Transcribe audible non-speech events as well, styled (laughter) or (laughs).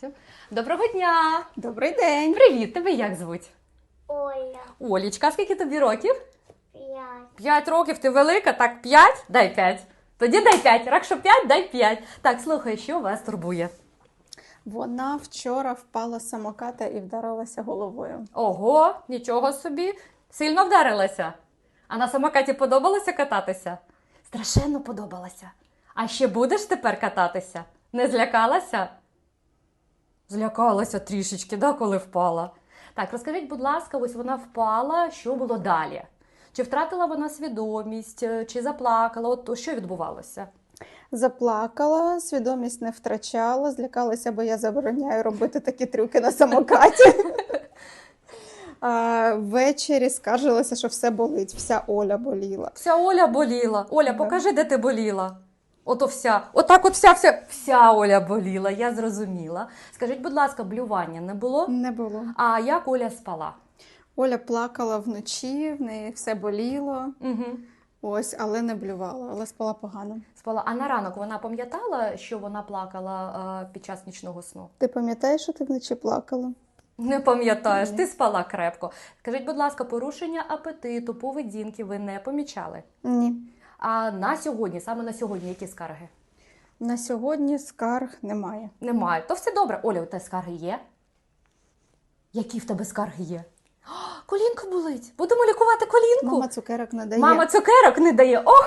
Все. Доброго дня! Добрий день. Привіт! Тебе як звуть? Оля, Олічка, скільки тобі років? п'ять. П'ять років, ти велика, так п'ять? Дай п'ять. Тоді дай п'ять. Якщо п'ять, дай п'ять. Так, слухай, що вас турбує? Вона вчора впала з самоката і вдарилася головою. Ого, нічого собі. Сильно вдарилася. А на самокаті подобалося кататися? Страшенно подобалося. А ще будеш тепер кататися? Не злякалася? Злякалася трішечки, да, коли впала. Так, розкажіть, будь ласка, ось вона впала, що було далі? Чи втратила вона свідомість, е, чи заплакала? От що відбувалося? Заплакала, свідомість не втрачала, злякалася, бо я забороняю робити такі трюки на самокаті. (laughs) А, Ввечері скаржилася, що все болить, вся Оля боліла. Вся Оля боліла. Оля, покажи, де ти боліла. Ото вся. Отак от вся, вся, вся Оля боліла, я зрозуміла. Скажіть, будь ласка, блювання не було? Не було. А як Оля спала? Оля плакала вночі, в неї все боліло, Угу. ось, але не блювала, але спала погано. Спала. А на ранок вона пам'ятала, що вона плакала е, під час нічного сну? Ти пам'ятаєш, що ти вночі плакала? Не пам'ятаєш, ти спала крепко. Скажіть, будь ласка, порушення апетиту, поведінки ви не помічали? Ні. А на сьогодні, саме на сьогодні, які скарги? На сьогодні скарг немає. Немає. То все добре. Оля, у тебе скарги є? Які в тебе скарги є? (gasps) О, колінка болить. Будемо лікувати колінку. Мама цукерок не дає. Мама цукерок не дає. Ох,